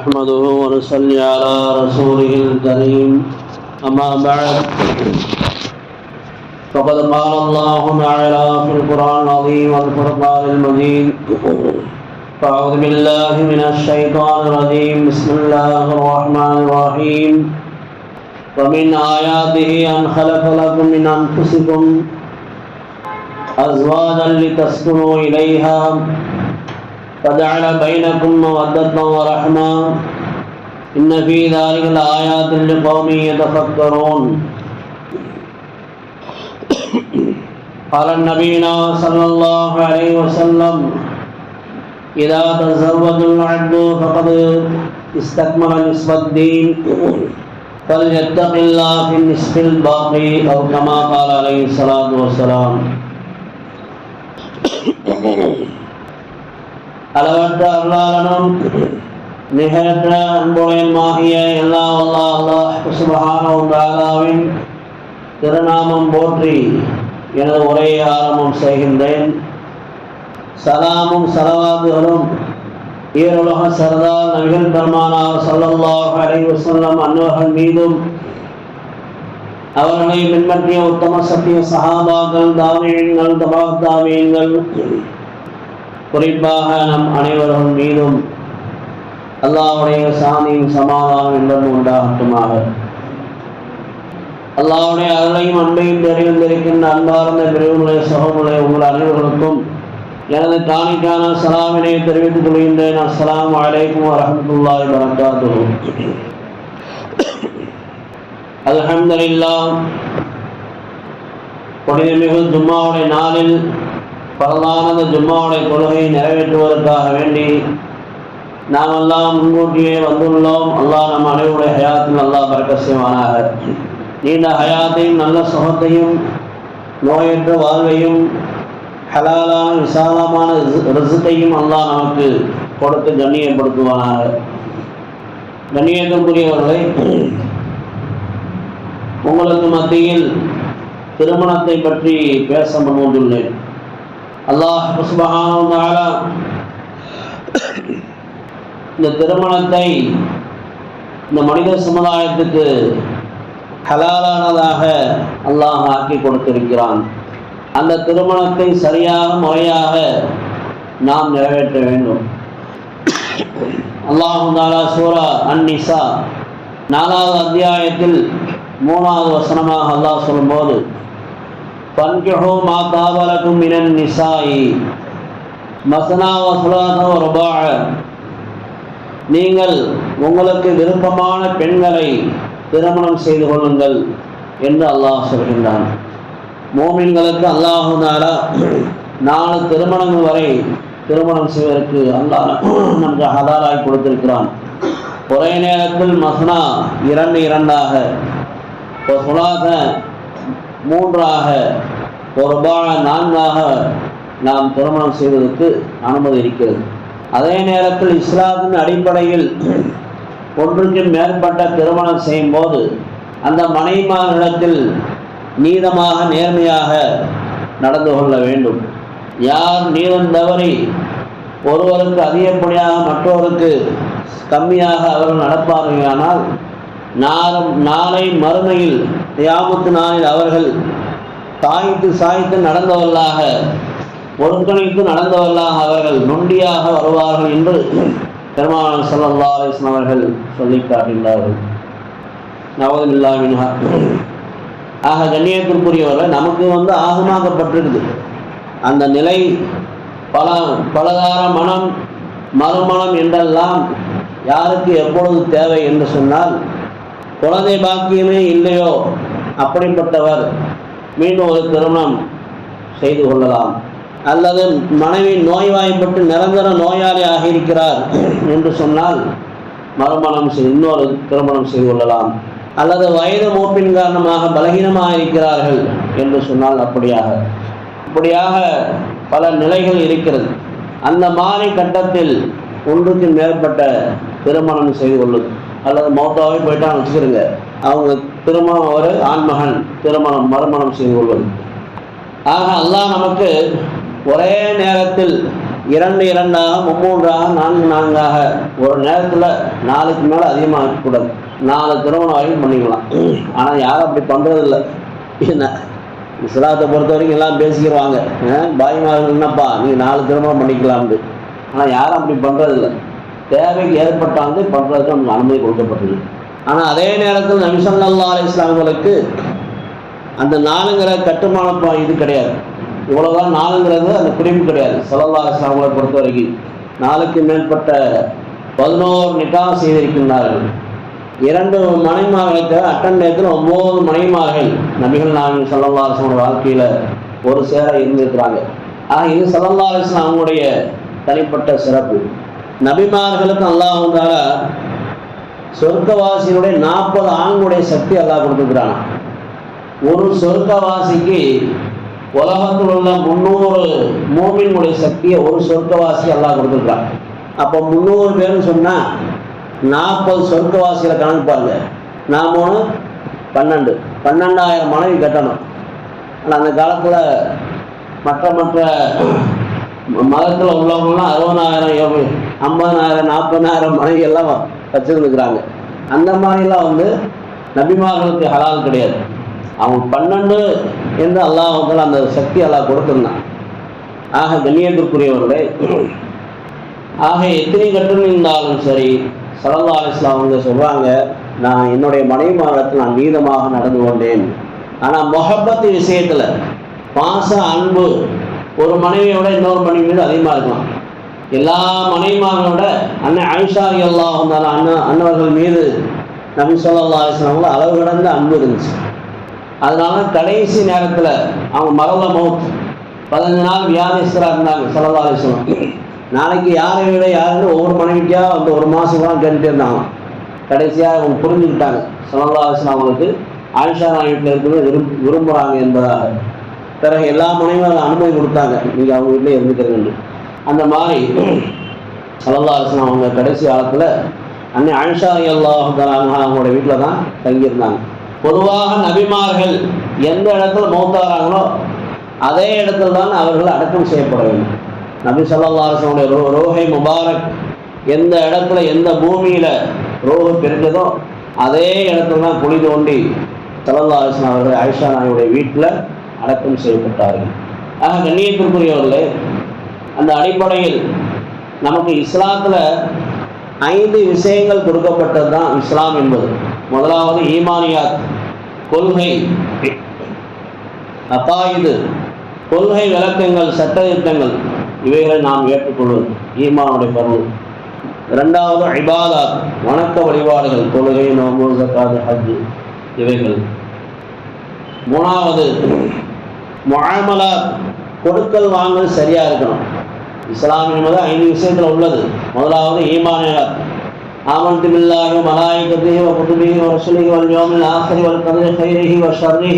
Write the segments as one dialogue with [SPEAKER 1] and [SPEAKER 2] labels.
[SPEAKER 1] نحمده ونصلي على رسوله الكريم. أما بعد، فقد قال الله تعالى في القرآن العظيم والفرقان المجيد. فأعوذ بالله من الشيطان الرجيم. بسم الله الرحمن الرحيم. ومن آياته أن خلق لكم من أنفسكم أزواجا لتسكنوا إليها. وجعل بينكم مودة ورحمة. إن في ذلك لآيات لقوم يتفكرون. قال النبينا صلى الله عليه وسلم إذا تزوج العبد فقد استكمل نصف الدين. فليتق الله في النصف الباقي أو كما قال عليه الصلاة والسلام. அளவற்ற அருளாளனும் நிகரற்ற அன்புடையமாகிய எல்லா அல்லா அல்லாஹ் சுபஹானவின் திருநாமம் போற்றி எனது உரையை ஆரம்பம் செய்கின்றேன் சலாமும் சலவாதுகளும் ஈருலக சரதார் நபிகள் பெருமானார் சல்லல்லாஹ் அலைஹி வஸல்லம் அன்னவர்கள் மீதும் அவர்களை பின்பற்றிய உத்தம சத்திய சகாபாக்கள் தாமியங்கள் தபாக் தாமியங்கள் குறிப்பாக நம் அனைவரும் மீதும் அல்லாவுடைய சாந்தியும் சமாதானம் என்பதும் உண்டாகட்டுமாக. அல்லாவுடைய அருளையும் அன்பையும் தெரிந்திருக்கின்ற அன்பார்ந்த பிரிவுகளை சகோதரர்களை உங்கள் அனைவர்களுக்கும் எனது காணிக்கான சலாமினை தெரிவித்துக் கொள்கின்றேன். அஸ்லாம் வலைக்கும் வரமத்துல்லாய் வரகாத்து அலமதுல்லா புனிதமிகு ஜும்மாவுடைய நாளில் பரவானது ஜும்மாவுடைய கொள்கையை நிறைவேற்றுவதற்காக வேண்டி நாம் எல்லாம் முன்கூட்டியே வந்துள்ளோம். அல்லாஹ் நம் அனைவருடைய ஹயாத்தில் நல்லா பரக்கசியமானாக நீண்ட ஹயாத்தையும் நல்ல சுகத்தையும் நோயற்ற வாழ்வையும் ஹலாலான விசாலமான ரிசத்தையும் அல்லாஹ் நமக்கு கொடுத்து கண்ணியப்படுத்துவானாக. கண்ணியத்திற்குரியவர்களை உங்களுக்கு மத்தியில் திருமணத்தை பற்றி பேச முன்வந்துள்ளேன். அல்லாஹ் இந்த திருமணத்தை இந்த மனித சமுதாயத்துக்கு ஹலாலானதாக அல்லாஹ் ஆக்கி கொடுத்திருக்கிறான். அந்த திருமணத்தை சரியாக முறையாக நாம் நிறைவேற்ற வேண்டும். அல்லாஹும் தாலா சூரா அந்நிசா நாலாவது அத்தியாயத்தில் மூணாவது வசனமாக அல்லாஹ் சொல்லும்போது பன்கிஹோ மாதாபலக்கும் மினன் நிசாயி மசனா வசுலாத ரபா நீங்கள் உங்களுக்கு விருப்பமான பெண்களை திருமணம் செய்து கொள்ளுங்கள் என்று அல்லாஹ் சொல்கின்றான் மோமின்களுக்கு அல்லாஹு நாலு திருமணங்கள் வரை திருமணம் செய்வதற்கு அல்லாஹ் நமக்கு ஹலாலாய் கொடுத்திருக்கிறான் ஒரே நேரத்தில் மசனா இரண்டு இரண்டாக சுலாத மூன்றாக ஒரு நான்காக நாம் திருமணம் செய்வதற்கு அனுமதி இருக்கிறது. அதே நேரத்தில் இஸ்லாத்தின் அடிப்படையில் ஒன்றுக்கு மேற்பட்ட திருமணம் செய்யும் போது அந்த மனைவிமாரிடத்தில் நீதமாக நேர்மையாக நடந்து கொள்ள வேண்டும். யார் நீதம் தவறி ஒருவருக்கு அதிகப்படியாக மற்றவருக்கு கம்மியாக அவர்கள் நடப்பார்களானால் நாளம் நாளை மறுமையில் தியாமத்து நாளில் அவர்கள் தாய்த்து சாய்த்து நடந்தவர்களாக ஒருங்கிணைத்து நடந்தவர்களாக அவர்கள் நொண்டியாக வருவார்கள் என்று பெருமாள் சல்லா அலிஸ்லாம் அவர்கள் சொல்லி காட்டுகின்றார்கள். நவதில்லாவின்ஹா ஆக கண்ணியத்திற்குரியவர்கள் நமக்கு வந்து ஆகமாக்கப்பட்டிருக்குது. அந்த நிலை பல பலதார மனம் மறுமணம் என்றெல்லாம் யாருக்கு எப்பொழுது தேவை என்று சொன்னால் குழந்தை பாக்கியமே இல்லையோ? அப்படிப்பட்டவர் மீண்டும் ஒரு திருமணம் செய்து கொள்ளலாம். அல்லது மனைவி நோய்வாய்ப்பட்டு நிரந்தர நோயாளி ஆகியிருக்கிறார் என்று சொன்னால் மறுமணம் செய்து இன்னொரு திருமணம் செய்து கொள்ளலாம். அல்லது வயது மூப்பின் காரணமாக பலகீனமாக இருக்கிறார்கள் என்று சொன்னால் அப்படியாக. இப்படியாக பல நிலைகள் இருக்கிறது. அந்த மாலை கட்டத்தில் ஒன்றுக்கு மேற்பட்ட திருமணம் செய்து கொள்ளுது அல்லது மௌத்தாவே போயிட்டான்னு வச்சுக்கிறோங்க அவங்க திருமணம் ஒரு ஆண்மகன் திருமணம் மறுமணம் செய்து கொள்வது. ஆக அல்லாஹ் நமக்கு ஒரே நேரத்தில் இரண்டு இரண்டாக மும்மூன்றாக நான்கு நான்காக ஒரு நேரத்தில் நாளுக்கு மேலே அதிகமாக இருக்கக்கூடாது. நாலு திருமணம் வரைக்கும் பண்ணிக்கலாம். ஆனால் யாரும் அப்படி பண்ணுறதில்ல என்ன? இஸ்லாத்தை பொறுத்த வரைக்கும் எல்லாம் பேசிக்கிடுவாங்க பாய்மார்கள் என்னப்பா? நீங்கள் நாலு திருமணம் பண்ணிக்கலாம்னு. ஆனால் யாரும் அப்படி பண்ணுறதில்ல தேவைக்கு ஏற்பட்டாங்க பண்ணுறதுக்கு நமக்கு அனுமதி கொடுக்கப்பட்டது. ஆனால் அதே நேரத்தில் நபிசல்லா அலி இஸ்லாம்களுக்கு அந்த நாலுங்கிற கட்டுமான இது கிடையாது. இவ்வளோதான் நாலுங்கிறது அந்த பிரிவு கிடையாது. சல்லல்லா இஸ்லாமங்களை பொறுத்த வரைக்கும் நாளுக்கு மேற்பட்ட பதினோரு நிக்கா செய்திருக்கின்றார்கள். இரண்டு மனைமார்களுக்கு அட்டன் நேரத்தில் ஒன்பது மனைமார்கள் நபிகள் நாயகம் சல்லல்லா அலிஸ்லாமோட வாழ்க்கையில் ஒரு சேர இருந்திருக்கிறாங்க. ஆக இது சல்லல்லா அலிஸ்லாம் அவங்களுடைய தனிப்பட்ட சிறப்பு. நபிமார்களுக்கு அல்லாஹ் வந்தால சொர்க்கவாசியினுடைய நாற்பது ஆண்களுடைய சக்தி அல்லாஹ் கொடுத்துருக்கிறான். ஒரு சொர்க்கவாசிக்கு உலகத்தில் உள்ள முந்நூறு மூமின்களுடைய சக்தியை ஒரு சொர்க்கவாசி எல்லாம் கொடுத்துருக்கான் அப்போ முந்நூறு பேர்னு சொன்னால் நாற்பது சொர்க்கவாசிகளை கணக்கு பாருங்க. நான் ஒன்று பன்னெண்டு. பன்னெண்டாயிரம் மனைவி கட்டணும். ஆனால் அந்த காலத்தில் மற்ற மற்ற மதத்தில் உள்ளவங்களாம் அறுபதாயிரம் ஐம்பதனாயிரம் நாற்பதாயிரம் மனைவி எல்லாம் வச்சுருந்துக்கிறாங்க அந்த மாதிரிலாம் வந்து நபிமார்களுக்கு ஹலால் கிடையாது. அவங்க பன்னெண்டு என்று அல்லாஹ் வந்து அந்த சக்தி அல்லாஹ் கொடுத்துருந்தான். ஆக கண்ணியத்திற்குரியவர்களே ஆக எத்தனை கட்டம் இருந்தாலும் சரி சல்லா அலிஸ்லாம் அவங்க சொல்கிறாங்க நான் என்னுடைய மனைவிமாரத்தில் நான் நீதமாக நடந்து கொண்டேன். ஆனால் மொஹப்பத்து விஷயத்தில் பாச அன்பு ஒரு மனைவியோட இன்னொரு மனைவி மீது அதிகமாக இருக்கலாம். எல்லா மனைவிமார்களோட அண்ணன் ஆயிஷா அல்லாஹ் வந்தாலும் அண்ணன் அன்னவர்கள் மீது நபி சொல்லா அலிஸ்லாம்ல அளவு கடந்த அன்பு இருந்துச்சு. அதனால கடைசி நேரத்தில் அவங்க மரல மவுத் பதினஞ்சு நாள் வியாதிஸ்தராக இருந்தாங்க சல்லா அலிஸ்லாம் நாளைக்கு யாரை விட யாருன்னு ஒவ்வொரு மனைவிக்கா வந்து ஒரு மாதம் தான் கேட்டுட்டே இருந்தாங்க கடைசியாக அவங்க புரிஞ்சுக்கிட்டாங்க. சல்லா அலிஸ்லாம் அவங்களுக்கு ஆயிஷா வீட்டில் இருக்கிறது விரும் விரும்புகிறாங்க என்பதாக பிறகு எல்லா மனைவியும் அனுமதி கொடுத்தாங்க. நீங்கள் அவங்க வீட்டிலே இருந்துக்கிறேன்னு அந்த மாதிரி சல்லா அலிஸ்லாம் அவங்க கடைசி காலத்தில் அன்னை அழிஷா அல்லாஹ் அவங்களோட வீட்டில் தான் தங்கியிருந்தாங்க. பொதுவாக நபிமார்கள் எந்த இடத்துல மௌத்தாராங்களோ அதே இடத்துல தான் அவர்கள் அடக்கம் செய்யப்பட வேண்டும். நபி ஸல்லல்லாஹு அலைஹி ரோ ரோஹை முபாரக் எந்த இடத்துல எந்த பூமியில் ரோஹு பிரிஞ்சதோ அதே இடத்துல தான் குழி தோண்டி ஸல்லல்லாஹு அவர்கள் ஐஷா நாயுடைய வீட்டில் அடக்கம் செய்யப்பட்டார்கள். ஆக கண்ணியத்திற்குரியவர்களே அந்த அடிப்படையில் நமக்கு இஸ்லாத்தில் ஐந்து விஷயங்கள் கொடுக்கப்பட்டது தான் இஸ்லாம் என்பது. முதலாவது ஈமானியாத் கொள்கை அப்பாயுது கொள்கை விளக்கங்கள் சட்டத்திட்டங்கள் இவைகளை நாம் ஏற்றுக்கொள்வது ஈமானுடைய பொருள். ரெண்டாவது ஐபாதாத் வணக்க வழிபாடுகள் தொழுகை நோம்பு ஜக்காத் ஹஜ் இவைகள். மூணாவது முஆமலாத் கொடுக்கல் வாங்கல் சரியா இருக்கணும். இஸ்லாம் என்பது ஐந்து விஷயத்தில் உள்ளது முதலாவது ஈமானியாத் آمنت بالله وملائكته وكتبه ورسله واليوم الآخر والقدر خيره وشره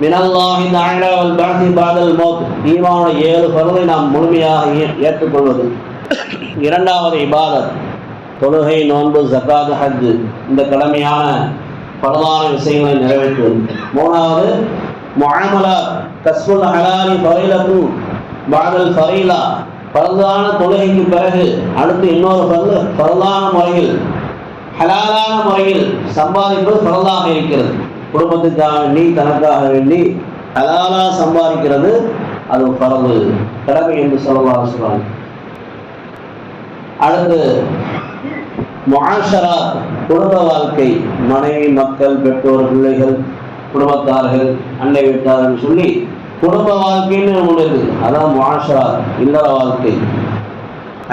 [SPEAKER 1] من الله تعالى والبعث بعد الموت ஈமான ஏழு பருவை நாம் முழுமையாக ஏ- ஏற்றுக்கொள்வது இரண்டாவது இபாதத் தொழுகை நோன்பு ஜக்காத் ஹஜ் இந்த கடமையான பரவான விஷயங்களை நிறைவேற்றுவது மூணாவது முஅமலா கஸ்புல் ஹலாலி ஃபரீலத்து பாதல் ஃபரீலா பரதான தொழுகைக்கு பிறகு அடுத்து இன்னொரு பரது பரதான முறையில் ஹலாலான முறையில் சம்பாதிப்பது பரதாக இருக்கிறது. குடும்பத்துக்காக வேண்டி தனக்காக வேண்டி ஹலாலாக சம்பாதிக்கிறது அது பரவு கடமை என்று சொல்லலாம் சொல்றாங்க அடுத்து மாஷரா குடும்ப வாழ்க்கை. மனைவி மக்கள் பெற்றோர் பிள்ளைகள் குடும்பத்தார்கள் அண்டை வீட்டார்கள் சொல்லி குடும்ப வாழ்க்கைன்னு ஒன்று இருக்கு. அதான் மாஷா இல்லற வாழ்க்கை.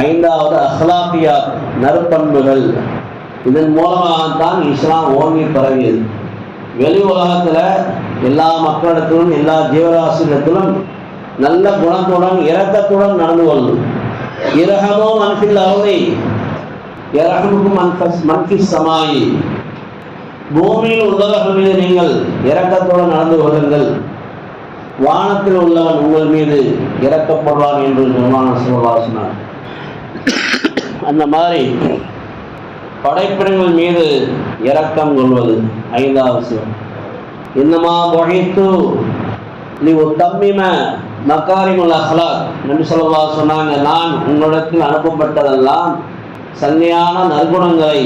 [SPEAKER 1] ஐந்தாவது அஹ்லாபியா நற்பண்புகள். இதன் மூலமாகத்தான் இஸ்லாம் ஓங்கி பரவியது. வெளி உலகத்தில் எல்லா மக்களிடத்திலும் எல்லா ஜீவராசியிடத்திலும் நல்ல குணத்துடன் இரக்கத்துடன் நடந்து கொள்ளும். இரகமோ மனசில் அருளை இரகமுக்கும் மன்ஃபஸ் மன்ஃபிஸ் சமாயி பூமியில் உள்ளவர்கள் மீது நீங்கள் இரக்கத்துடன் நடந்து கொள்ளுங்கள். வானத்தில் உள்ளவன் உங்கள் மீது இறக்கப்படுவான் என்று பெருமான சொல்லா சொன்னார் அந்த மாதிரி படைப்பிடங்கள் மீது இரக்கம் கொள்வது ஐந்தாவது சிவம் இன்னமா பொழைத்து நீ தம்மிம மக்காரிமுல் அஹ்லாக். நபி சொல்லா சொன்னாங்க நான் உங்களிடத்தில் அனுப்பப்பட்டதெல்லாம் சங்கையான நற்குணங்களை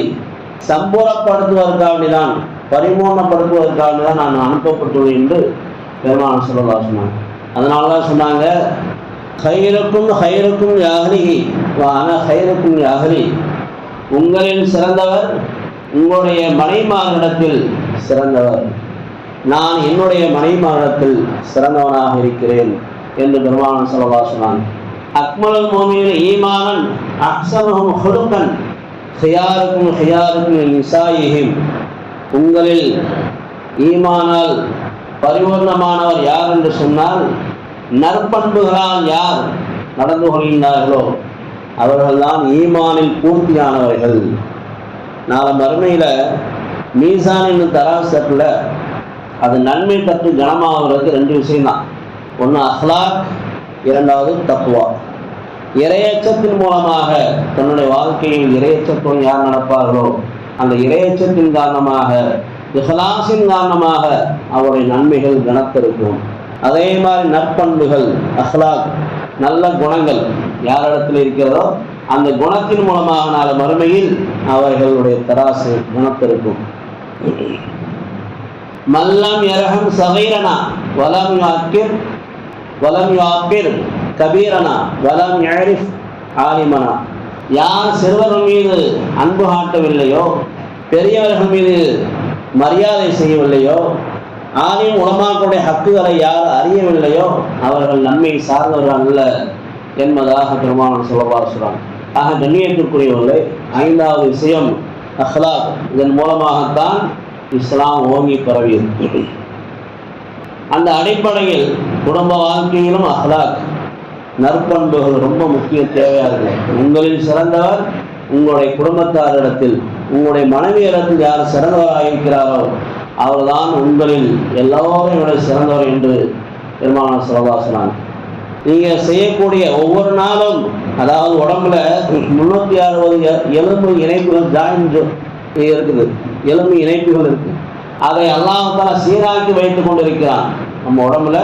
[SPEAKER 1] சம்பூரப்படுத்துவதற்காக தான் பரிபூர்ணப்படுத்துவதற்காக தான் நான் அனுப்பப்பட்டுள்ளேன் என்று பெருமான சொல்லலா சொன்னாங்க. அதனால தான் சொன்னாங்க ஹைருக்கும் ஹைரக்கும் யாகலிகி வான ஹைரக்கும் யாகலி உங்களின் சிறந்தவர் உங்களுடைய மனைமாரிடத்தில் சிறந்தவர். நான் என்னுடைய மனைமாரிடத்தில் சிறந்தவனாக இருக்கிறேன் என்று பெருமானம் சொல்லலா சொன்னான் அக்மலுல் மோமியின் ஈமானன் அக்சமகம் ஹொடுக்கன் ஹியாருக்கும் ஹியாருக்கும் நிசாயிஹிம் உங்களில் ஈமானால் பரிபூர்ணமானவர் யார் என்று சொன்னால் நற்பண்புகளால் யார் நடந்து கொள்கின்றார்களோ அவர்கள்தான் ஈமானில் பூர்த்தியானவர்கள். நாளை மறுமையில் மீசான் என்னும் தராசத்தில் அது நன்மை தட்டு கனமாகிறதுக்கு ரெண்டு விஷயம்தான். ஒன்று அஹ்லாக் இரண்டாவது தப்புவா இரையச்சத்தின் மூலமாக தன்னுடைய வாழ்க்கையில் இரையச்சத்தோடு யார் நடப்பார்களோ அந்த இரையச்சத்தின் காரணமாக இஹலாசின் காரணமாக அவருடைய நன்மைகள் கனத்திருக்கும் அதே மாதிரி நற்பண்புகள் அஹ்லாக் நல்ல குணங்கள் யாரிடத்தில் இருக்கிறதோ அந்த குணத்தின் மூலமாக நாள மறுமையில் அவர்களுடைய தராசு குணத்திருக்கும். மல்லம் எரகம் சகைரனா வலம் யாக்கிர் வலம் யாக்கிர் கபீரனா வலம் யாரிஃப் ஆலிமனா. யார் சிறுவர்கள் மீது அன்பு காட்டவில்லையோ பெரியவர்கள் மீது மரியாதை செய்யவில்லையோ ஆலிம் உலமாக்களுடைய ஹக்குகளை யார் அறியவில்லையோ அவர்கள் நன்மை சார்ந்தவர்கள் அல்ல என்பதாக பெருமானன் சொல்லப்பார் சொல்றாங்க. ஆக கண்ணியத்திற்குரியவர்களே ஐந்தாவது விஷயம் அஹ்லாக். இதன் மூலமாகத்தான் இஸ்லாம் ஓங்கி பரவியது. அந்த அடிப்படையில் குடும்ப வாழ்க்கையிலும் அஹ்லாக் நற்பண்புகள் ரொம்ப முக்கிய தேவையாக இருக்கு. உங்களில் சிறந்தவர் உங்களுடைய குடும்பத்தாரிடத்தில் உங்களுடைய மனைவியிடத்தில் யார் சிறந்தவராக இருக்கிறாரோ அவர்தான் உங்களில் எல்லோரும் என்னுடைய சிறந்தவர் என்று பெருமான சிவபாசனான் நீங்கள் செய்யக்கூடிய ஒவ்வொரு நாளும் அதாவது உடம்புல முன்னூற்றி அறுபது எலும்பு இணைப்புகள் ஜாயின் இருக்குது. எலும்பு இணைப்புகள் இருக்குது அதை அல்லாஹால சீராக்கி வைத்து கொண்டிருக்கிறான். நம்ம உடம்புல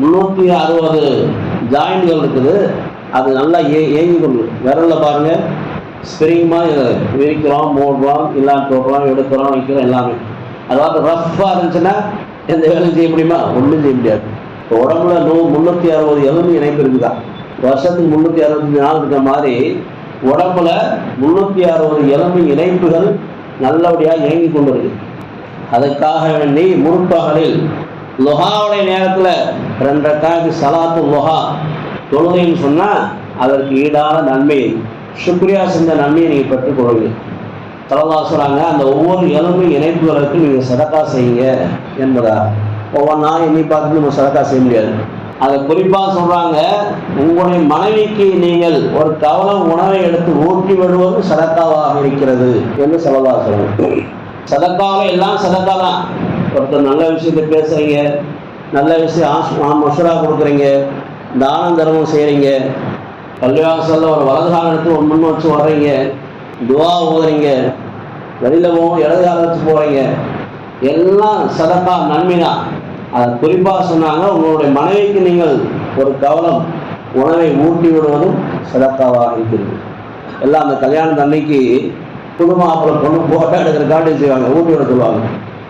[SPEAKER 1] முந்நூற்றி அறுபது ஜாயின்கள் இருக்குது. அது நல்லா ஏ ஏங்கி கொண்டு விரலில் பாருங்கள் ஸ்திரீமாக விரிக்கிறோம் மூடுறோம் எல்லாம் போடுறோம் எடுக்கிறோம் வைக்கிறோம் எல்லாமே. அதாவது ரஃப்பாக இருந்துச்சுன்னா எந்த வேலையும் செய்ய முடியுமா? ஒன்றும் செய்ய முடியாது. இப்போ உடம்புல நூ முந்நூற்றி அறுபது எலும்பு இணைப்பு இருக்குதா? வருஷத்துக்கு முந்நூற்றி அறுபத்தஞ்சு நாள் இருக்கிற மாதிரி உடம்புல முந்நூற்றி அறுபது எலும்பு இணைப்புகள் நல்லபடியாக இயங்கி கொண்டு இருக்கு அதுக்காக வேண்டி முற்பகலில் லொஹாவுடைய நேரத்தில் ரெண்டு காய்க்கு சலாத்து லொஹா தொழுகைன்னு சொன்னால் அதற்கு ஈடான நன்மை. சுக்ரியா செஞ்ச நன்மையை நீங்கள் பெற்றுக்கொள்வீங்க தலதா சொல்கிறாங்க அந்த ஒவ்வொரு எலும்பு இணைப்புகளுக்கும் நீங்கள் சதக்கா செய்யுங்க என்பதா. ஒவ்வொன்றா எண்ணி பார்த்து நம்ம சதக்கா செய்ய முடியாது. அதை குறிப்பாக சொல்கிறாங்க உங்களுடைய மனைவிக்கு நீங்கள் ஒரு கவலம் உணவை எடுத்து ஊட்டி விடுவது சதக்காவாக இருக்கிறது என்று சொல்லதா சொல்லுங்க சதக்காவில் எல்லாம் சதக்கா தான் ஒருத்தர் நல்ல விஷயத்தை பேசுகிறீங்க நல்ல விஷயம் ஆஸ் மசுரா கொடுக்குறீங்க தானம் தர்மம் செய்கிறீங்க பள்ளிவாசலில் ஒரு வலது எடுத்து ஒரு முன் வச்சு வர்றீங்க. துவா ஓதுறீங்க. வெளியில் போகும் இடது வச்சு போகிறீங்க எல்லாம் சதப்பா நன்மை தான் அதை குறிப்பாக சொன்னாங்க. உங்களுடைய மனைவிக்கு நீங்கள் ஒரு கவனம் உணவை ஊட்டி விடுவதும் சதக்காவாக இருக்கிறது. எல்லாம் அந்த கல்யாணம் அன்னைக்கு புது அப்புறம் பொண்ணு போட்டோ எடுக்கிறக்காண்டி செய்வாங்க. ஊட்டி விட சொல்லுவாங்க.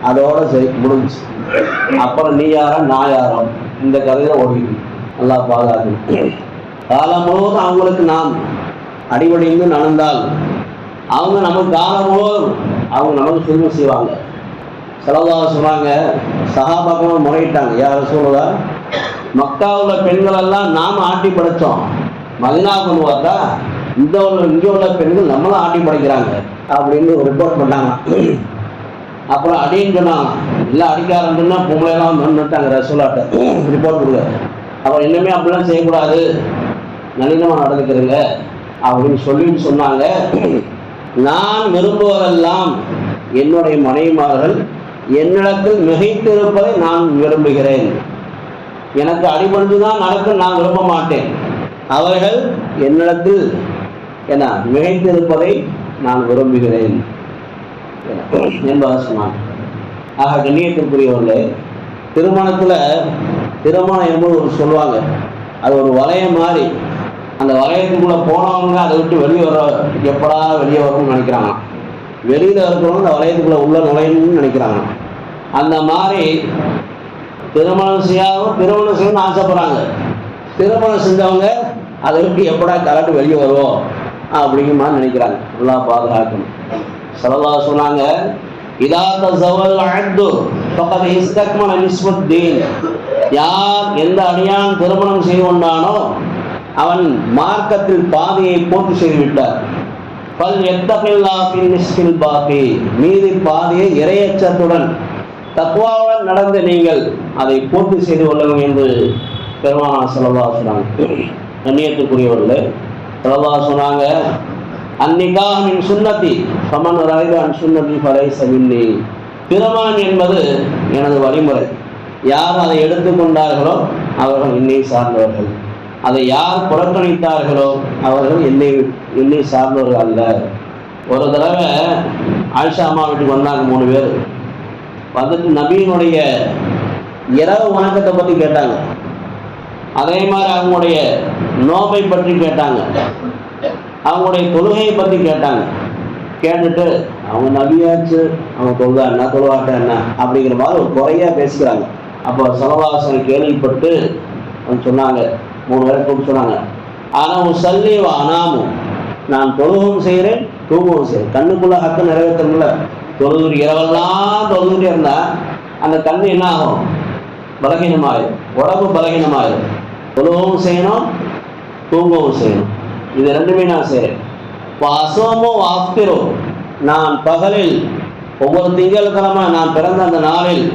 [SPEAKER 1] அதோட சரி முடிஞ்சுச்சு. அப்புறம் நீ யாரா நான் யாரோ? இந்த கதையில ஓடிக்கு நல்லா பாதுகாக்கணும். காலம் முழுவதும் அவங்களுக்கு நாம் அடிபடிந்து நடந்தால் அவங்க நமக்கு காலம் முழுவதும் அவங்க நமக்கு சிறுமை செய்வாங்க. செலவாக சொல்கிறாங்க சகாபாக்கம் முறையிட்டாங்க யார் சொல்லுதா மக்காவுல பெண்கள் எல்லாம் நாம் ஆட்டி படைச்சோம். மதினா கொண்டு பார்த்தா இந்த உள்ள இங்கே உள்ள பெண்கள் நம்மளும் ஆட்டி படைக்கிறாங்க அப்படின்னு ரிப்போர்ட் பண்ணாங்க. அப்புறம் அடின்னு சொன்னாங்க இல்லை அடிக்க ஆரம்பிச்சுன்னா பொம்பளைலாம் வந்துட்டாங்க ரசோலாட்ட. ரிப்போர்ட் கொடுங்க. அப்புறம் இன்னுமே அப்படிலாம் செய்யக்கூடாது. நளினமாக நடந்துக்கிறீங்க. அப்படின்னு சொல்லின்னு சொன்னாங்க. நான் விரும்புவதெல்லாம் என்னுடைய மனைவிமார்கள் என்னிடத்தில் மிகைத்திருப்பதை நான் விரும்புகிறேன். எனக்கு அடிபணிந்து தான் நடக்கும் நான் விரும்ப மாட்டேன். அவர்கள் என்னிடத்தில் என்ன மிகைத்திருப்பதை நான் விரும்புகிறேன். என்பதை சொன்னாங்க ஆக கண்ணியத்திற்குரியவர்களே திருமணத்தில் திருமணம் என்பது ஒரு சொல்லுவாங்க. அது ஒரு வளையம் மாதிரி. அந்த வளையத்துக்குள்ளே போனவங்க அதை விட்டு வெளியே வர எப்படா வெளியே வரும்னு நினைக்கிறாங்க. வெளியில் இருக்கிறவங்க அந்த வளையத்துக்குள்ளே உள்ள நுழையணும்னு நினைக்கிறாங்க. அந்த மாதிரி திருமணம் செய்யாதவங்க திருமணம் செய்யணும்னு ஆசைப்படுறாங்க. திருமணம் செஞ்சவங்க அதை விட்டு எப்படா கரெக்ட் வெளியே வருவோம் அப்படிங்கிற மாதிரி நினைக்கிறாங்க. நல்லா பாதுகாக்கணும் சலவா சொன்னாங்க இதாத்த ஜவல் அஹ்து ஃபகத் இஸ்தக்மல நிஸ்வத்தீன் யார் எந்த அடியான் திருமணம் செய்து கொண்டானோ அவன் மார்க்கத்தில் பாதையை போட்டு செய்துவிட்டார் பல் எத்தபில்லா பாக்கி மீதி பாதையை இரையச்சத்துடன் தக்குவாவுடன் நடந்த நீங்கள் அதை பூர்த்தி செய்து கொள்ளுங்கள் என்று பெருமானா செலவா சொன்னாங்க கண்ணியத்துக்குரியவர்களே செலவா சொன்னாங்க அந்நிகா மின் சுன்னத்தி சமன் ரவிதான் சுண்ணத்தி சுன்னதி சவில்லி திருமணம் என்பது எனது வழிமுறை. யார் அதை எடுத்துக்கொண்டார்களோ அவர்கள் என்னை சார்ந்தவர்கள். அதை யார் புறக்கணித்தார்களோ அவர்கள் என்னை என்னை சார்ந்தவர்கள் அல்ல. ஒரு தடவை ஆயிஷா அம்மா வீட்டுக்கு வந்தாங்க மூணு பேர். வந்துட்டு நபியினுடைய இரவு வணக்கத்தை பற்றி கேட்டாங்க. அதே மாதிரி அவங்களுடைய நோபை பற்றி கேட்டாங்க. அவங்களுடைய தொழுகையை பற்றி கேட்டாங்க. கேட்டுட்டு அவங்க நபியாச்சு அவங்க தொழுதா என்ன தொழுவாட்டா என்ன? அப்படிங்கிற மாதிரி ஒரு குறையா பேசிக்கிறாங்க. அப்போ சலவாசனை கேள்விப்பட்டு அவங்க சொன்னாங்க மூணு பேரை தூக்க சொன்னாங்க. ஆனால் உன் சல்லி அனாமும் நான் தொழுகவும் செய்கிறேன் தூங்கவும் செய்கிறேன். கண்ணுக்குள்ள ஹக்கு நிறைவேற்றணும்ல. தொழுது இரவெல்லாம் தொழுதுட்டே இருந்தா அந்த கண்ணு என்ன ஆகும்? பலகீனமாயிரும். உடம்பு பலகீனமாயிரும். தொழுகவும் செய்யணும் தூங்கவும் செய்யணும். இது ரெண்டுமே நான் செய்கிறேன் அசோமோ ஆஃப்திரோ நான் பகலில் ஒவ்வொரு திங்கட்கிழமை நான் பிறந்த அந்த நாளில்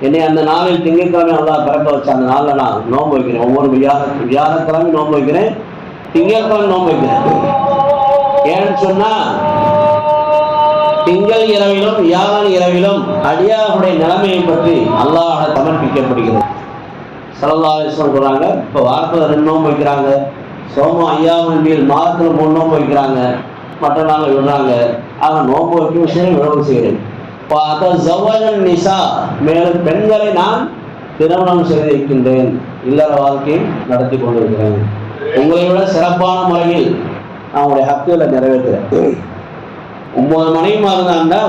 [SPEAKER 1] என்னை அந்த நாளில் திங்கட்கிழமை நல்லா பிறக்க வச்ச அந்த நாளில் நான் நோன்பு வைக்கிறேன். ஒவ்வொரு வியாழ வியாழக்கிழமை நோன்பு வைக்கிறேன். திங்கட்கிழமை நோன்பு வைக்கிறேன். ஏன்னு சொன்னா திங்கள் இரவிலும் வியாழன் இரவிலும் அடியாருடைய நிலைமையை பற்றி அல்லாஹ சமர்ப்பிக்கப்படுகிறது. சலல்லாசம் சொல்றாங்க இப்போ வாரத்தில் ரெண்டு நோன்பு வைக்கிறாங்க. சோமம் ஐயாவின் மேல் மாதத்தில் மூணு நோன்பு வைக்கிறாங்க. மற்ற நாள் விடுறாங்க. ஆக நோன்பு வைக்கும் விஷயம் விளவு செய்கிறேன். நிசா. மேலும் பெண்களை நான் திருமணம் செய்து வைக்கின்றேன். இல்லற வாழ்க்கையை நடத்தி கொண்டிருக்கிறேன். உங்களை விட சிறப்பான முறையில் அவங்களுடைய ஹக்குகளை நிறைவேற்றுறேன் ஒன்பது மனைவிமார் இருந்தாண்டா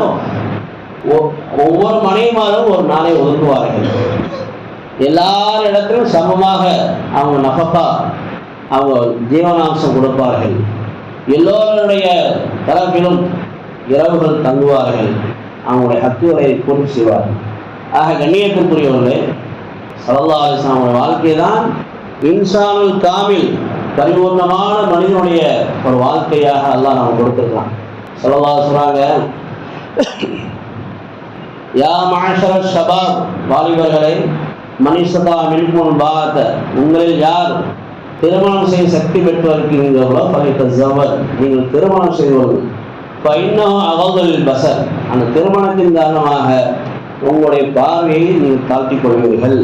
[SPEAKER 1] ஒ- ஒவ்வொரு மனைவிமாரும் ஒரு நாளை ஒதுக்குவார்கள். எல்லார் இடத்திலும் சமமாக அவங்க நபக்கா அவங்க ஜீவனாம்சம் கொடுப்பார்கள். எல்லோருடைய தரப்பிலும் இரவுகள் தங்குவார்கள். அவங்களுடைய ஹக்குகளை பூர்த்தி செய்வார்கள். ஆக கண்ணியத்திற்குரியவர்களே சல்லா அலிஸ்லாமுடைய வாழ்க்கை தான் இன்சானுல் காமில் பரிபூர்ணமான மனிதனுடைய ஒரு வாழ்க்கையாக அல்லாஹ் நம்ம கொடுத்துருக்கான் சல்லா சொல்கிறாங்க யா மாஷர ஷபாப் வாலிபர்களை மனிஷதா மின்முன் பாத உங்களில் யார் திருமணம் செய்ய சக்தி பெற்று இருக்கிறீர்களோ பகைத்த ஜவர் நீங்கள் திருமணம் செய்வது பைன்னோ அகல்களில் பசர் அந்த திருமணத்தின் காரணமாக உங்களுடைய பார்வையை நீங்கள் தாழ்த்திக் கொள்வீர்கள்.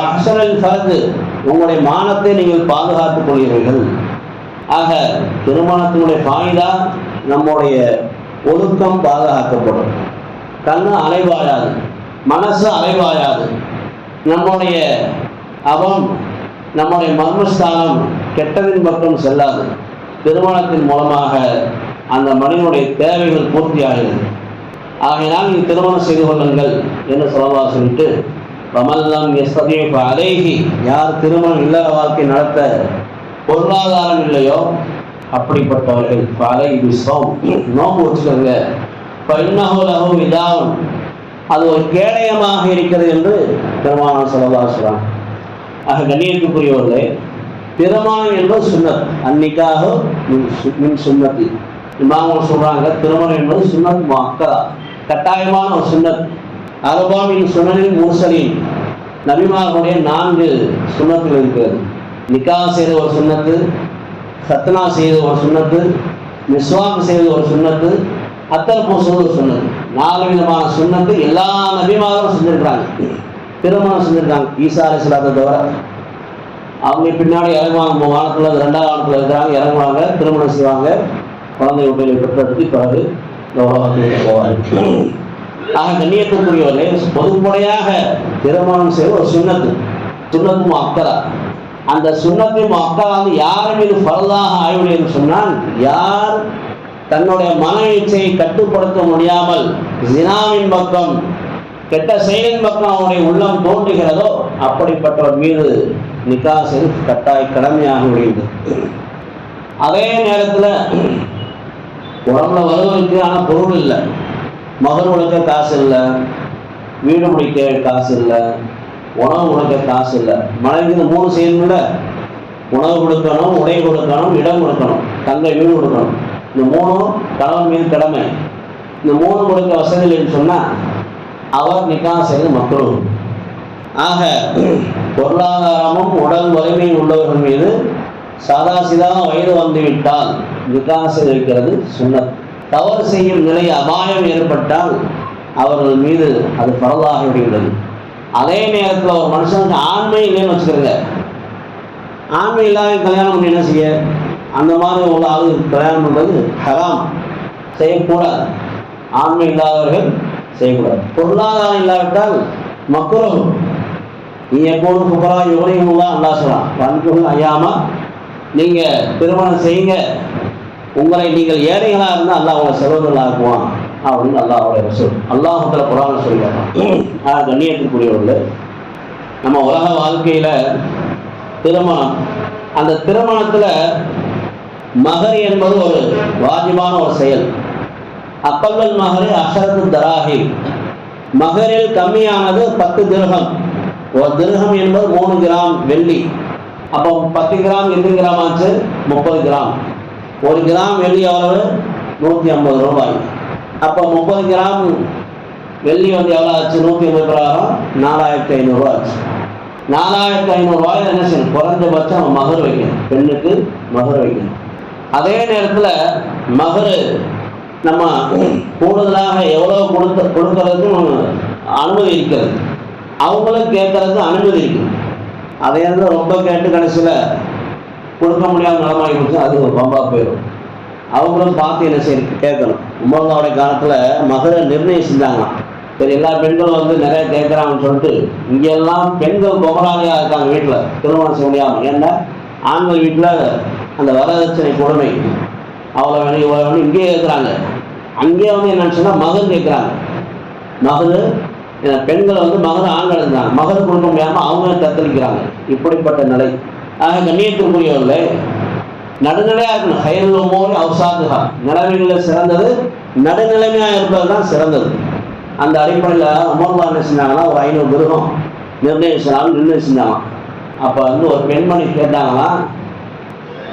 [SPEAKER 1] அக்ஷரல் ஃபரது உங்களுடைய மானத்தை நீங்கள் பாதுகாத்துக் கொள்கிறீர்கள் ஆக திருமணத்தினுடைய ஃபாயிதா நம்முடைய ஒழுக்கம் பாதுகாக்கப்படும். கண்ணு அலைவாயாது மனசு அலைவாயாது. நம்முடைய அவம் நம்முடைய மர்மஸ்தானம் கெட்டதின் பக்கம் செல்லாது. திருமணத்தின் மூலமாக அந்த மனிதனுடைய தேவைகள் பூர்த்தியாகிறது. ஆகையினால் நீ திருமணம் செய்து கொள்ளுங்கள் என்று சொல்லவா சொல்லிட்டு ரமல்லாம் எஸ்தீப் அலேஹி. யார் திருமணம் இல்லற வாழ்க்கை நடத்த பொருளாதாரம் இல்லையோ அப்படிப்பட்டவர்கள் பலை விஸ்வம் நோம்பு வச்சுக்கோங்க. பைன்னஹுலஹு விதாவும் அது ஒரு கேடயமாக இருக்கிறது என்று திருமணம் சொல்லவா சொல்கிறான் ஆக கண்ணியத்துக்குரியவர்களே திருமணம் என்பது சுண்ணத். அன்னிக்காக மின் சு- மின் சொல்கிறாங்க சொல்றாங்க திருமணம் என்பது சுண்ணத் மக்கா கட்டாயமான ஒரு சுண்ணத் அரபாமின் சுனனின் முர்சலின். நபிமார்களுடைய நான்கு சுண்ணத்தில் இருக்கிறது நிக்கா செய்த ஒரு சுண்ணத்து சத்னா செய்த ஒரு சுன்னத்து மிஸ்வாக் செய்த ஒரு சுண்ணத்து அத்தல் பூசுவது ஒரு சுன்னத்து. நாலு விதமான சுன்னத்து எல்லா நபிமாரும் செஞ்சிருக்கிறாங்க. திருமணம் செஞ்சிருக்காங்க. ஈசா அலிஸ்லாத்தை தவிர. அவங்க பின்னாடி இறங்குவாங்க. வானத்தில் ரெண்டாம் வானத்தில் இருக்கிறாங்க. இறங்குவாங்க திருமணம் செய்வாங்க. குழந்தை வீட்டில் பெற்றெடுத்து பிறகு இந்த உலகத்துக்கு போவாங்க ஆக கண்ணியத்துக்குரியவர்களே பொதுப்படையாக திருமணம் செய்வது ஒரு சுண்ணத்து சுண்ணத்து அக்கரா அந்த சுண்ணத்து முஅக்கரா வந்து யார் மீது பரதாக ஆய்வு சொன்னால் யார் தன்னுடைய மன இச்சையை கட்டுப்படுத்த முடியாமல் ஜினாவின் பக்கம் கெட்ட செயலின் பக்கம் அவனுடைய உள்ளம் தோன்றுகிறதோ அப்படிப்பட்டவர் மீது நிக்கா கட்டாய கடமையாக முடியுது அதே நேரத்தில் உடம்புல வருவதற்கு ஆனால் பொருள் இல்லை. மகன் உழைக்க காசு இல்லை. வீடு முடிக்க காசு இல்லை. உணவு உழைக்க காசு இல்லை. மனைவிக்கு இந்த மூணு செய்யணும்ல. உணவு கொடுக்கணும் உடை கொடுக்கணும் இடம் கொடுக்கணும் தங்க வீடு கொடுக்கணும். இந்த மூணும் கணவன் மீது கடமை. இந்த மூணு கொடுக்க வசதி இல்லைன்னு சொன்னால் அவர் நிக்கா செய்து மக்களும் ஆக பொருளாதாரமும் உடல் வலிமையும் உள்ளவர்கள் மீது சாதா சிதா வயது வந்துவிட்டால் நிக்கா இருக்கிறது சுண்ணத். தவறு செய்யும் நிலை அபாயம் ஏற்பட்டால் அவர்கள் மீது அது பரவலாக விடுகிறது அதே நேரத்தில் ஒரு மனுஷனுக்கு ஆண்மை இல்லைன்னு வச்சுக்கிறங்க ஆண்மை இல்லாத கல்யாணம் பண்ணி என்ன செய்ய? அந்த மாதிரி உள்ள கல்யாணம் பண்ணுறது ஹராம். செய்யக்கூடாது. ஆண்மை இல்லாதவர்கள் செய்யக்கூடாது. பொருளாதாரம் இல்லாவிட்டால் மக்களும் நீ எப்போதும் புகழா யோனியுல்லா அல்லா சொல்லலாம் பண்புகள் ஐயாமா நீங்கள் திருமணம் செய்யுங்க. உங்களை நீங்கள் ஏழைகளாக இருந்தால் அல்லா உங்களை செல்வர்களாக ஆக்குவான் அப்படின்னு அல்லாஹ் அவரை சொல் அல்லாஹத்தில் குரான சொல்லிடுறான் கண்ணியத்துக்குரியவர்கள் நம்ம உலக வாழ்க்கையில் திருமணம். அந்த திருமணத்தில் மகர் என்பது ஒரு வாஜிபான ஒரு செயல். அப்பல்லல் மகரு அஷரத்து தராகி மகரில் கம்மியானது பத்து திருகம். ஒரு திருகம் என்பது மூணு கிராம் வெள்ளி. அப்போ பத்து கிராம் எட்டு கிராம் ஆச்சு? முப்பது கிராம். ஒரு கிராம் வெள்ளி எவ்வளவு? நூற்றி ஐம்பது ரூபாய். அப்போ முப்பது கிராம் வெள்ளி வந்து எவ்வளோ ஆச்சு? நூற்றி ஐம்பது பிரகாரம் நாலாயிரத்தி ஐநூறுரூவா ஆச்சு. நாலாயிரத்தி ஐநூறுரூவாயில் என்ன செய்யணும்? குறைஞ்சபட்சம் நம்ம மகர் வைக்கணும். பெண்ணுக்கு மகர் வைக்கணும். அதே நேரத்தில் மகர் நம்ம கூடுதலாக எவ்வளோ கொடுத்த கொடுக்கறதுக்கும் அனுமதி இருக்கிறது அவங்களும் கேட்கறதுக்கு அனுமதி இருக்குது அதை நேரத்தில் ரொம்ப கேட்டு கடைசியில் கொடுக்க முடியாத நிலமாகி கொடுத்து அது ரொம்ப போயிடும். அவங்களும் பார்த்து என்ன செய்ய கேட்கணும். உமர்லாவுடைய காலத்தில் மதுரை நிர்ணயிச்சிருந்தாங்களாம் சரி எல்லா பெண்களும் வந்து நிறைய கேட்குறாங்கன்னு சொல்லிட்டு இங்கெல்லாம் பெண்கள் பொகலாளியாக இருக்காங்க வீட்டில். திருமணம் செய்ய முடியாமல் ஏன்னா ஆண்கள் வீட்டில் அந்த வரதட்சணை கொடுமை. அவ்வளோ வேணும் இவ்வளோ வேணும் இங்கேயே இருக்கிறாங்க. அங்கேயே வந்து என்னன்னு சொன்னால் மகன் கேட்குறாங்க. மகன் பெண்களை வந்து மகன் ஆண்கள் இருந்தாங்க மகன் கொடுக்க முடியாமல் அவங்களே தத்தளிக்கிறாங்க. இப்படிப்பட்ட நிலை. ஆக கண்ணியத்திற்குரியவர்களே நடுநிலையாக இருக்கணும் ஹயல் அவசாதுகா நிலைமைகளில் சிறந்தது. நடுநிலைமையாக இருப்பது தான் சிறந்தது. அந்த அடிப்படையில் அமர்வா என்ன செஞ்சாங்கன்னா ஒரு ஐநூறு மிருகம் நிர்ணயிச்சலாம் நிர்ணயிச்சிருந்தாங்க. அப்போ வந்து ஒரு பெண்மணி கேட்டாங்கன்னா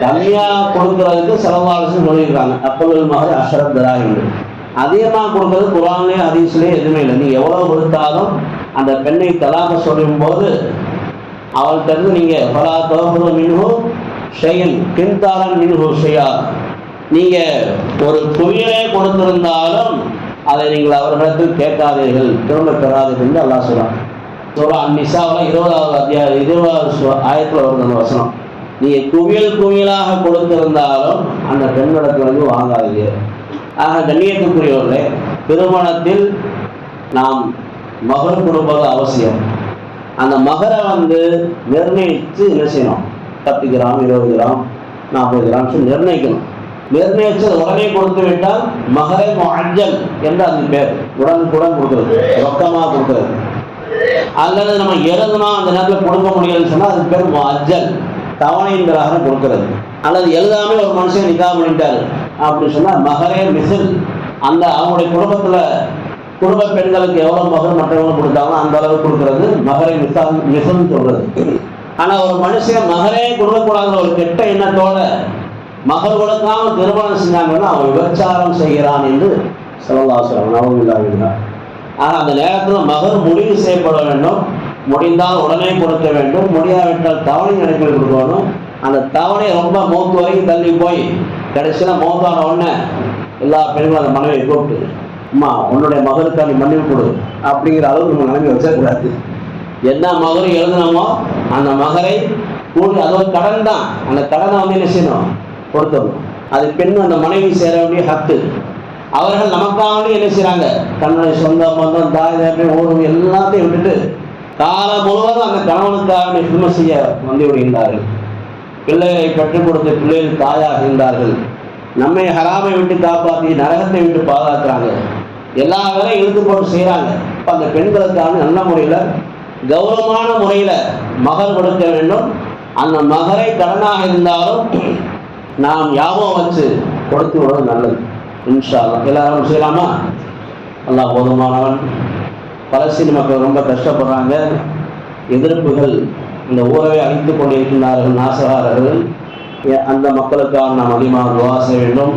[SPEAKER 1] கம்மியாக கொடுக்கறதுக்கு செலவாலசம் சொல்லியிருக்காங்க. அப்பொழுது மாதிரி அஷரத் தராகிண்டு அதிகமாக கொடுக்கறது குரான்லேயே ஹதீஸ்லேயே எதுவுமே இல்லை. நீ எவ்வளோ கொடுத்தாலும் அந்த பெண்ணை தலாக சொல்லும் போது அவள்கிட்ட நீங்கள் பலா தோகுது மின்ஹோ ஷெயன் கிந்தாரன் மின்ஹோ ஷெயா. நீங்கள் ஒரு குவியலே கொடுத்திருந்தாலும் அதை நீங்கள் அவர்களிடத்தில் கேட்காதீர்கள். திரும்ப பெறாதீர்கள் என்று அல்லாஹ் சொல்கிறான் சொல்கிறான் அந்நிசாவில் இருபதாவது அத்தியாயம் இருபதாவது ஆயிரத்தில் வருது அந்த வசனம். நீங்கள் குவியல் குவியலாக கொடுத்திருந்தாலும் அந்த பெண்ணிடத்தில் வந்து வாங்காதீங்க. ஆக கண்ணியத்துக்குரியவர்களே திருமணத்தில் நாம் மகர் கொடுப்பது அவசியம். அந்த மகரை வந்து நிர்ணயித்து என்ன செய்யணும்? பத்து கிராம் இருபது கிராம் நாற்பது கிராம் நிர்ணயிக்கணும். நிர்ணயிச்சு உடனே கொடுத்து விட்டால் மகரை முஅஜ்ஜல் என்று அந்த பேர். உடனுக்குடன் கொடுக்குறது ரொக்கமாக கொடுக்குறது. அல்லது நம்ம எழுதுனா அந்த நேரத்தில் கொடுக்க முடியலன்னு சொன்னால் அது பேர் முஅஜ்ஜல் தவணையின் பிரகாரம் கொடுக்கறது. அல்லது எல்லாமே ஒரு மனுஷன் நிக்கா பண்ணிட்டாரு அப்படின்னு சொன்னால் மகரே மிசில் அந்த அவங்களுடைய குடும்பத்தில் குடும்ப பெண்களுக்கு எவ்வளோ மகர் மற்றவங்க கொடுத்தாங்களோ அந்த அளவுக்கு கொடுக்கறது மகரை மிசால் மிசுன்னு சொல்கிறது ஆனால் ஒரு மனுஷன் மகரே கொடுக்கக்கூடாதுங்கிற ஒரு கெட்ட எண்ணத்தோட மகர் கொடுக்காம திருமணம் செஞ்சாங்கன்னா அவன் விபச்சாரம் செய்கிறான் என்று சொல்லலாம் நவமில்லாவில்லா ஆனால் அந்த நேரத்தில் மகர் முடிவு செய்யப்பட வேண்டும். முடிந்தால் உடனே கொடுக்க வேண்டும். முடியாவிட்டால் தவணை நடைமுறை கொடுக்கணும் அந்த தவணையை ரொம்ப மூத்து வரைக்கும் தள்ளி போய் கடைசியில் மூத்தான உடனே எல்லா பெண்களும் அந்த மனைவியை கூப்பிட்டு அம்மா உன்னுடைய மகளுக்கு நீ மன்னிப்பு கொடு. அப்படிங்கிற அளவுக்கு நம்ம நிலைமை வச்சக்கூடாது என்ன மகரும் எழுதினோமோ அந்த மகரை கூடி அது ஒரு கடன் தான். அந்த கடனை வந்து என்ன செய்யணும்? கொடுத்தணும் அது பெண் அந்த மனைவி சேர வேண்டிய ஹத்து அவர்கள் நமக்காக என்ன செய்கிறாங்க தன்னுடைய சொந்த பந்தம் தாய் தகப்பன் ஊரும் எல்லாத்தையும் விட்டுட்டு காலம் முழுவதும் அந்த கணவனுக்காக சிறும செய்ய வந்து விடுகின்றார்கள் பிள்ளைகளை பெற்றுக் கொடுத்து பிள்ளைகள் தாயாக இருந்தார்கள். நம்மை ஹராமை விட்டு காப்பாற்றி நரகத்தை விட்டு பாதுகாக்கிறாங்க. எல்லா வேலையும் இழுத்து போட்டு செய்கிறாங்க இப்போ அந்த பெண்களுக்கான நல்ல முறையில் கௌரவமான முறையில் மகர் கொடுக்க வேண்டும். அந்த மகரை கடனாக இருந்தாலும் நாம் ஞாபகம் வச்சு கொடுத்து விடுவது நல்லது. இன்ஷா எல்லாரும் செய்யலாமா? நல்லா போதுமானவன். பலஸ்தீன மக்கள் ரொம்ப கஷ்டப்படுறாங்க. எதிர்ப்புகள் இந்த ஊரவை அழித்துக் கொண்டிருக்கின்றார்கள் நாசகாரர்கள். எ- அந்த மக்களுக்காக நாம் அதிகமாக துவா செய்ய வேண்டும்.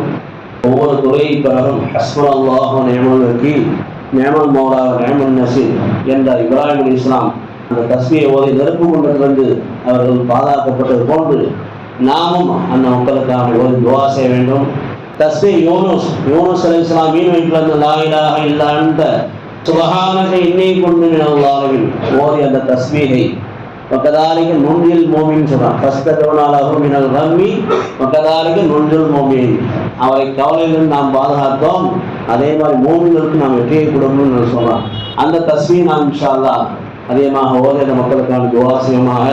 [SPEAKER 1] ஒவ்வொரு துறையை பிறகும் ஹஸ்புல் அல்லாஹ் நேமல் வக்கீல் நேமல் மௌலா நேமல் நசீர் என்ற இப்ராஹிம் அலி இஸ்லாம் அந்த தஸ்மியை ஓதி நெருப்பு கொண்டிருந்து அவர்கள் பாதுகாக்கப்பட்டது போன்று நாமும் அந்த மக்களுக்காக ஓதி துவா செய்ய வேண்டும். தஸ்மி யூனுஸ் யூனுஸ் அலி இஸ்லாம் மீன் வைப்பிலிருந்து லா இலாஹ இல்லா இன்னை கொண்டு மினல்லாஹின் ஓதி அந்த தஸ்மீகை وكذلك ننجي المؤمن சொல்றான் فاستدعونا له من الغم وكذلك ننجي المؤمن அவரை கவலையிலிருந்து நாம் பாதுகாத்தோம் அதே மாதிரி மூமின்களுக்கு நாம் வெற்றியை கொடுக்கணும்னு சொல்றான் அந்த தஸ்மீ நாம் இன்ஷா அல்லாஹ் அதிகமாக ஓதிய மக்களுக்கான துவாசியமாக